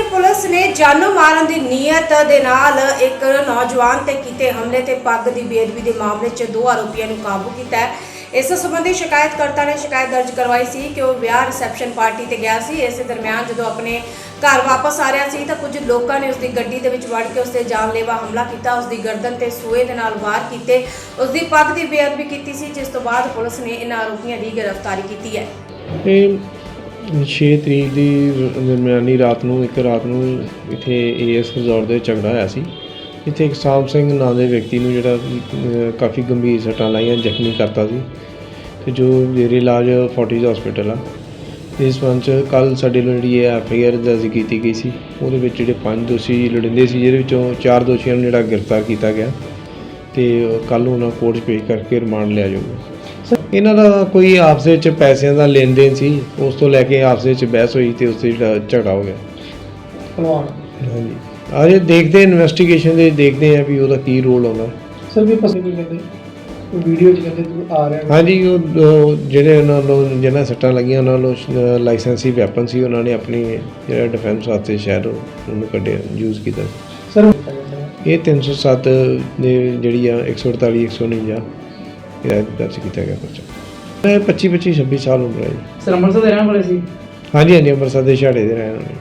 ਦੀ police ਨੇ ਜਾਨੋਂ ਮਾਰਨ ਦੀ ਨੀਅਤ ਦੇ ਨਾਲ ਇੱਕ ਨੌਜਵਾਨ ਤੇ ਕੀਤੇ ਹਮਲੇ ਤੇ ਪੱਗ ਦੀ ਬੇਅਦਬੀ ਦੇ ਮਾਮਲੇ 'ਚ ਦੋ ਆਰੋਪੀਆਂ ਨੂੰ ਕਾਬੂ ਕੀਤਾ ਹੈ। ਇਸ ਸੰਬੰਧੀ ਸ਼ਿਕਾਇਤਕਰਤਾ ਨੇ ਸ਼ਿਕਾਇਤ ਦਰਜ ਕਰਵਾਈ ਸੀ ਕਿ ਉਹ ਵਿਆਹ ਰਿਸੈਪਸ਼ਨ ਪਾਰਟੀ ਤੇ ਗਿਆ ਸੀ। ਇਸੇ ਦਰਮਿਆਨ ਜਦੋਂ ਆਪਣੇ ਘਰ ਵਾਪਸ ਆ ਰਿਹਾ ਸੀ ਤਾਂ ਕੁਝ ਲੋਕਾਂ ਨੇ ਉਸ ਦੀ ਗੱਡੀ ਦੇ ਵਿੱਚ ਵੜ ਕੇ ਉਸ ਤੇ ਜਾਨਲੇਵਾ ਹਮਲਾ ਕੀਤਾ ਉਸ ਦੀ ਗਰਦਨ ਤੇ ਸੂਏ ਦੇ ਨਾਲ ਵਾਰ ਕੀਤੇ ਉਸ ਦੀ ਪੱਗ ਦੀ ਬੇਅਦਬੀ ਕੀਤੀ ਸੀ, ਜਿਸ ਤੋਂ ਬਾਅਦ ਪੁਲਿਸ ਨੇ ਇਹਨਾਂ ਆਰੋਪੀਆਂ ਦੀ ਗ੍ਰਿਫਤਾਰੀ ਕੀਤੀ ਹੈ। ਇਹ 6 ਤਰੀਕ ਦੀ ਦਰਮਿਆਨੀ ਰਾਤ ਨੂੰ ਇੱਕ ਰਾਤ ਨੂੰ ਇੱਥੇ ਏਐਸ ਰਿਜ਼ੋਰਟ ਦੇ ਝਗੜਾ ਹੋਇਆ ਸੀ। ਇੱਥੇ ਇੱਕ ਸਾਮ ਸਿੰਘ ਨਾਂ ਦੇ ਵਿਅਕਤੀ ਨੂੰ ਜਿਹੜਾ ਅਹ, ਕਾਫੀ ਗੰਭੀਰ ਸੱਟਾਂ ਲਾਈਆਂ ਜ਼ਖਮੀ ਕਰਤਾ ਸੀ ਤੇ ਜੋ ਮੇਰੇ ਇਲਾਜ ਫੋਰਟੀਜ਼ ਹਸਪੀਟਲ ਆ। ਇਸ ਸੰਬੰਧ 'ਚ ਕੱਲ ਸਾਡੇ ਵੱਲੋਂ ਜਿਹੜੀ ਹੈ ਐਫ ਆਈ ਆਰ ਦਰਜ ਕੀਤੀ ਗਈ ਸੀ ਉਹਦੇ ਵਿੱਚ ਜਿਹੜੇ ਪੰਜ ਦੋਸ਼ੀ ਲੜਿੰਦੇ ਸੀ ਜਿਹਦੇ ਵਿੱਚੋਂ ਚਾਰ ਦੋਸ਼ੀਆਂ ਨੂੰ ਜਿਹੜਾ ਗ੍ਰਿਫਤਾਰ ਕੀਤਾ ਗਿਆ ਤੇ ਕੱਲ ਨੂੰ ਉਹਨਾਂ ਕੋਰਟ 'ਚ ਪੇਸ਼ ਕਰਕੇ ਰਿਮਾਂਡ ਲਿਆ ਜਾਊਗਾ। ਇਹਨਾਂ ਦਾ ਕੋਈ ਆਪਸ ਵਿੱਚ ਪੈਸਿਆਂ ਦਾ ਲੈਣ ਦੇਣ ਸੀ ਉਸ ਤੋਂ ਲੈ ਕੇ ਆਪਸ ਵਿੱਚ ਬਹਿਸ ਹੋਈ ਤੇ ਉਸ ਤੇ ਜਿਹੜਾ ਝਗੜਾ ਹੋ ਗਿਆ। ਭਲਵਾਨ ਹਾਂਜੀ। ਅਜੇ ਦੇਖਦੇ ਇਨਵੈਸਟੀਗੇਸ਼ਨ ਦੇ ਦੇਖਦੇ ਆ ਵੀ ਉਹਦਾ ਕੀ ਰੋਲ ਆਉਂਦਾ। ਸਰ ਵੀ ਪਸੇ ਕੋਈ ਕਹਿੰਦੇ ਵੀਡੀਓ ਚ ਕਹਿੰਦੇ ਤੂੰ ਆ ਰਿਹਾ। ਹਾਂਜੀ ਉਹ ਜਿਹੜੇ ਉਹਨਾਂ ਨੂੰ ਜਿਹਨਾਂ ਸੱਟਾਂ ਲੱਗੀਆਂ ਉਹਨਾਂ ਨੂੰ ਲਾਇਸੈਂਸੀ ਵੈਪਨ ਸੀ ਉਹਨਾਂ ਨੇ ਆਪਣੀ ਜਿਹੜਾ ਡਿਫੈਂਸ ਵਾਸਤੇ ਉਹ- ਉਹਨੂੰ ਕੱਢਿਆ ਯੂਜ਼ ਕੀਤਾ। ਸਰ ਇਹ 307 ਦੇ ਜਿਹੜੀ ਆ 148 149 ਇਹ ਦਰਜ ਕੀਤਾ ਗਿਆ ਪਰਚਾ ਇਹ 25 25 26 ਸਾਲ ਉਮਰ ਹੈ ਜੀ। ਸਰ ਅੰਮ੍ਰਿਤਸਰ ਦੇ ਰਹਿਣ ਵਾਲੇ ਸੀ? ਹਾਂਜੀ ਹਾਂਜੀ ਅੰਮ੍ਰਿਤਸਰ ਦੇ ਛਾੜੇ ਦੇ ਰਹਿਣ ਵਾਲੇ।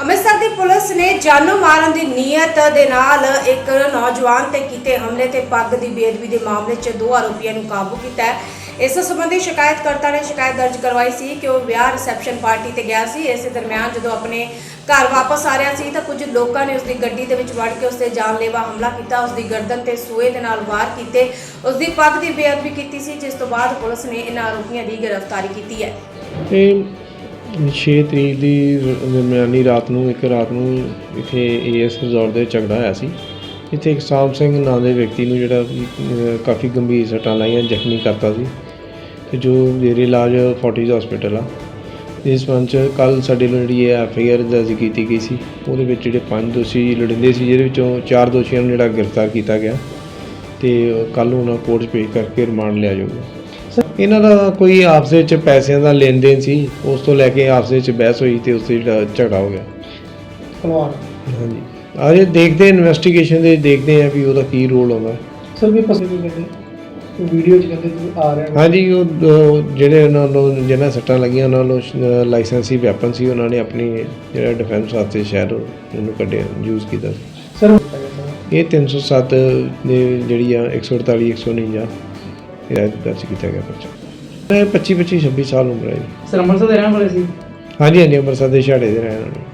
ਅੰਮ੍ਰਿਤਸਰ ਦੀ ਪੁਲਿਸ ਨੇ ਜਾਨੋਂ ਮਾਰਨ ਦੀ ਨੀਅਤ ਦੇ ਨਾਲ ਇੱਕ ਨੌਜਵਾਨ ਤੇ ਕੀਤੇ ਹਮਲੇ ਤੇ ਪੱਗ ਦੀ ਬੇਅਦਬੀ ਦੇ ਮਾਮਲੇ 'ਚ ਦੋ ਆਰੋਪੀਆਂ ਨੂੰ ਕਾਬੂ ਕੀਤਾ ਹੈ। ਇਸ ਸੰਬੰਧੀ ਸ਼ਿਕਾਇਤਕਰਤਾ ਨੇ ਸ਼ਿਕਾਇਤ ਦਰਜ ਕਰਵਾਈ ਸੀ ਕਿ ਉਹ ਵਿਆਹ ਰਿਸੈਪਸ਼ਨ ਪਾਰਟੀ ਤੇ ਗਿਆ ਸੀ। ਇਸੇ ਦਰਮਿਆਨ ਜਦੋਂ ਆਪਣੇ ਘਰ ਵਾਪਸ ਆ ਰਿਹਾ ਸੀ ਤਾਂ ਕੁਝ ਲੋਕਾਂ ਨੇ ਉਸ ਦੀ ਗੱਡੀ ਦੇ ਵਿੱਚ ਵੜ ਕੇ ਉਸ ਤੇ ਜਾਨਲੇਵਾ ਹਮਲਾ ਕੀਤਾ ਉਸ ਦੀ ਗਰਦਨ ਤੇ ਸੂਏ ਦੇ ਨਾਲ ਵਾਰ ਕੀਤੇ ਉਸ ਦੀ ਪੱਗ ਦੀ ਬੇਅਦਬੀ ਕੀਤੀ ਸੀ, ਜਿਸ ਤੋਂ ਬਾਅਦ ਪੁਲਿਸ ਨੇ ਇਹਨਾਂ ਆਰੋਪੀਆਂ ਦੀ ਗ੍ਰਿਫਤਾਰੀ ਕੀਤੀ ਹੈ। ਇਹ 6 ਤਰੀਕ ਦੀ ਦਰਮਿਆਨੀ ਰਾਤ ਨੂੰ, ਇੱਕ ਰਾਤ ਨੂੰ ਇੱਥੇ ਏਐਸ ਰਿਜ਼ੋਰਟ ਦੇ ਝਗੜਾ ਹੋਇਆ ਸੀ। ਇੱਥੇ ਇੱਕ ਸਾਮ ਸਿੰਘ ਨਾਂ ਦੇ ਵਿਅਕਤੀ ਨੂੰ ਜਿਹੜਾ ਕਾਫੀ ਗੰਭੀਰ ਸੱਟਾਂ ਲਾਈਆਂ, ਜ਼ਖਮੀ ਕਰਤਾ ਸੀ। ਤੇ ਜੋ ਮੇਰੇ ਇਲਾਜ ਫੋਰਟਿਸ ਹਸਪੀਟਲ ਆ। ਇਸ ਸੰਬੰਧ 'ਚ ਕੱਲ ਸਾਡੇ ਵੱਲੋਂ ਜਿਹੜੀ ਹੈ ਐਫ ਆਈ ਆਰ ਦਰਜ ਕੀਤੀ ਗਈ ਸੀ ਉਹਦੇ ਵਿੱਚ ਜਿਹੜੇ ਪੰਜ ਦੋਸ਼ੀ ਲੜਿੰਦੇ ਸੀ ਜਿਹਦੇ ਵਿੱਚੋਂ ਚਾਰ ਦੋਸ਼ੀਆਂ ਨੂੰ ਜਿਹੜਾ ਗ੍ਰਿਫਤਾਰ ਕੀਤਾ ਗਿਆ। ਤੇ ਕੱਲ ਨੂੰ ਉਹਨਾਂ ਕੋਰਟ 'ਚ ਪੇਸ਼ ਕਰਕੇ ਰਿਮਾਂਡ ਲਿਆ ਜਾਊਗਾ। ਇਹਨਾਂ ਦਾ ਕੋਈ ਆਪਸ ਵਿੱਚ ਪੈਸਿਆਂ ਦਾ ਲੈਣ ਦੇਣ ਸੀ? ਉਸ ਤੋਂ ਲੈ ਕੇ ਆਪਸ ਵਿੱਚ ਬਹਿਸ ਹੋਈ ਤੇ ਉਸ ਤੇ ਜਿਹੜਾ ਝਗੜਾ ਹੋ ਗਿਆ। ਹਾਂਜੀ। ਅਜੇ ਦੇਖਦੇ ਇਨਵੈਸਟੀਗੇਸ਼ਨ ਦੇ ਦੇਖਦੇ ਆ ਵੀ ਉਹਦਾ ਕੀ ਰੋਲ ਆਉਂਦਾ। ਸਰ ਵੀ ਪਸੇ ਕਹਿੰਦੇ ਵੀਡੀਓ ਚ ਕਹਿੰਦੇ ਤੂੰ ਆ ਰਿਹਾ ਹਾਂਜੀ ਉਹ ਉਹ ਜਿਹੜੇ ਉਹਨਾਂ ਨੂੰ ਜਿਹਨਾਂ ਸੱਟਾਂ ਲੱਗੀਆਂ ਉਹਨਾਂ ਨੂੰ ਲਾਇਸੈਂਸੀ ਵੈਪਨ ਸੀ ਉਹਨਾਂ ਨੇ ਆਪਣੀ ਜਿਹੜਾ ਡਿਫੈਂਸ ਵਾਸਤੇ ਉਹ- ਉਹਨੂੰ ਕੱਢਿਆ ਯੂਜ਼ ਕੀਤਾ। ਸਰ ਇਹ 307 ਦੇ ਜਿਹੜੀ ਆ 148 149 ਇਹ ਦਰਜ ਕੀਤਾ ਗਿਆ ਪਰਚਾ। ਇਹ 25 25 26 ਸਾਲ ਉਮਰ ਹੈ ਜੀ। ਸਰ ਅੰਮ੍ਰਿਤਸਰ ਦੇ ਰਹਿਣ ਵਾਲੇ ਸੀ? ਹਾਂਜੀ ਹਾਂਜੀ ਅੰਮ੍ਰਿਤਸਰ ਦੇ ਛਾੜੇ ਦੇ ਰਹਿਣ ਵਾਲੇ।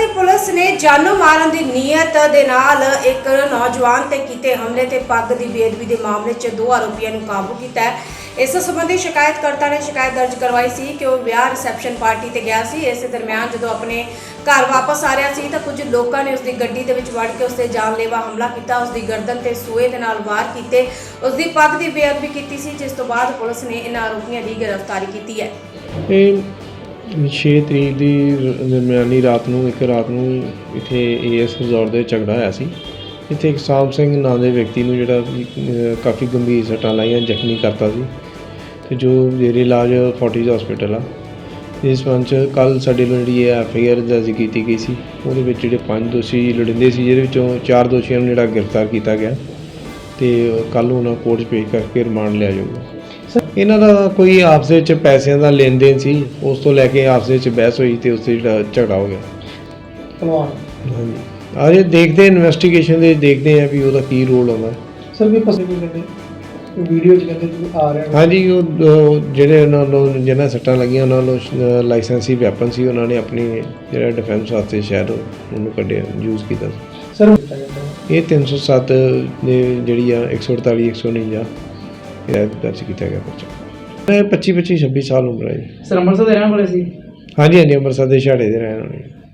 ਦੀ ਪੁਲਿਸ ਨੇ ਜਾਨੋਂ ਮਾਰਨ ਦੀ ਨੀਅਤ ਦੇ ਨਾਲ ਇੱਕ ਨੌਜਵਾਨ ਤੇ ਕੀਤੇ ਹਮਲੇ ਤੇ ਪੱਗ ਦੀ ਬੇਅਦਬੀ ਦੇ ਮਾਮਲੇ 'ਚ ਦੋ ਆਰੋਪੀਆਂ ਨੂੰ ਕਾਬੂ ਕੀਤਾ ਹੈ। ਇਸ ਸੰਬੰਧੀ ਸ਼ਿਕਾਇਤਕਰਤਾ ਨੇ ਸ਼ਿਕਾਇਤ ਦਰਜ ਕਰਵਾਈ ਸੀ ਕਿ ਉਹ ਵਿਆਹ ਰਿਸੈਪਸ਼ਨ ਪਾਰਟੀ ਤੇ ਗਿਆ ਸੀ। ਇਸੇ ਦਰਮਿਆਨ ਜਦੋਂ ਆਪਣੇ ਘਰ ਵਾਪਸ ਆ ਰਿਹਾ ਸੀ ਤਾਂ ਕੁਝ ਲੋਕਾਂ ਨੇ ਉਸ ਦੀ ਗੱਡੀ ਦੇ ਵਿੱਚ ਵੜ ਕੇ ਉਸ ਤੇ ਜਾਨਲੇਵਾ ਹਮਲਾ ਕੀਤਾ ਉਸ ਦੀ ਗਰਦਨ ਤੇ ਸੂਏ ਦੇ ਨਾਲ ਵਾਰ ਕੀਤੇ ਉਸ ਦੀ ਪੱਗ ਦੀ ਬੇਅਦਬੀ ਕੀਤੀ ਸੀ, ਜਿਸ ਤੋਂ ਬਾਅਦ ਪੁਲਿਸ ਨੇ ਇਹਨਾਂ ਆਰੋਪੀਆਂ ਦੀ ਗ੍ਰਿਫਤਾਰੀ ਕੀਤੀ ਹੈ। ਇਹ 6 ਤਰੀਕ ਦੀ ਦਰਮਿਆਨੀ ਰਾਤ ਨੂੰ, ਇੱਕ ਰਾਤ ਨੂੰ ਇੱਥੇ ਏਐਸ ਰਿਜ਼ੋਰਟ ਦੇ ਝਗੜਾ ਹੋਇਆ ਸੀ। ਇੱਥੇ ਇੱਕ ਸਾਮ ਸਿੰਘ ਨਾਂ ਦੇ ਵਿਅਕਤੀ ਨੂੰ ਜਿਹੜਾ ਕਾਫੀ ਗੰਭੀਰ ਸੱਟਾਂ ਲਾਈਆਂ, ਜ਼ਖਮੀ ਕਰਤਾ ਸੀ ਤੇ ਜੋ ਮੇਰੇ ਇਲਾਜ ਫੋਰਟਿਸ ਹਸਪੀਟਲ ਆ। ਇਸ ਸੰਬੰਧ 'ਚ ਕੱਲ ਸਾਡੇ ਵੱਲੋਂ ਜਿਹੜੀ ਹੈ ਐਫ ਆਈ ਆਰ ਦਰਜ ਕੀਤੀ ਗਈ ਸੀ। ਉਹਦੇ ਵਿੱਚ ਜਿਹੜੇ ਪੰਜ ਦੋਸ਼ੀ ਲੜਿੰਦੇ ਸੀ, ਜਿਹਦੇ ਵਿੱਚੋਂ ਚਾਰ ਦੋਸ਼ੀਆਂ ਨੂੰ ਜਿਹੜਾ ਗ੍ਰਿਫਤਾਰ ਕੀਤਾ ਗਿਆ ਤੇ ਕੱਲ ਉਹਨਾਂ ਕੋਰਟ 'ਚ ਪੇਸ਼ ਕਰਕੇ ਰਿਮਾਂਡ ਲਿਆ ਜਾਊਗਾ। ਇਹਨਾਂ ਦਾ ਕੋਈ ਆਪਸ ਵਿੱਚ ਪੈਸਿਆਂ ਦਾ ਲੈਣ ਦੇਣ ਸੀ? ਉਸ ਤੋਂ ਲੈ ਕੇ ਆਪਸ ਵਿੱਚ ਬਹਿਸ ਹੋਈ ਤੇ ਉਸ ਤੇ ਜਿਹੜਾ ਝਗੜਾ ਹੋ ਗਿਆ। ਭਲਵਾਨ ਹਾਂਜੀ। ਅਜੇ ਦੇਖਦੇ ਇਨਵੈਸਟੀਗੇਸ਼ਨ ਦੇ ਦੇਖਦੇ ਆ ਵੀ ਉਹਦਾ ਕੀ ਰੋਲ ਆਉਂਦਾ ਸਰ ਵੀ ਪਸੇ ਕੋਈ ਕਹਿੰਦੇ ਵੀਡੀਓ ਚ ਕਹਿੰਦੇ ਤੂੰ ਆ ਰਿਹਾ। ਹਾਂਜੀ ਉਹ ਉਹ ਜਿਹੜੇ ਉਹਨਾਂ ਨੂੰ ਜਿਹਨਾਂ ਸੱਟਾਂ ਲੱਗੀਆਂ ਉਹਨਾਂ ਨੂੰ ਲਾਇਸੈਂਸੀ ਵੈਪਨ ਸੀ ਉਹਨਾਂ ਨੇ ਆਪਣੀ ਜਿਹੜਾ ਡਿਫੈਂਸ ਵਾਸਤੇ ਸ਼ਾਇਦ ਉਹ- ਉਹਨੂੰ ਕੱਢਿਆ ਯੂਜ਼ ਕੀਤਾ। ਸਰ ਇਹ 307 ਦੇ ਜਿਹੜੀ ਆ 148 149 ਇਹ ਦਰਜ ਕੀਤਾ ਗਿਆ ਪਰਚਾ ਇਹ 25 25 26 ਸਾਲ ਉਮਰ ਹੈ ਜੀ। ਸਰ ਅੰਮ੍ਰਿਤਸਰ ਦੇ ਰਹਿਣ ਵਾਲੇ ਸੀ? ਹਾਂਜੀ ਹਾਂਜੀ ਅੰਮ੍ਰਿਤਸਰ ਦੇ ਛਾੜੇ ਦੇ ਰਹਿਣ ਵਾਲੇ।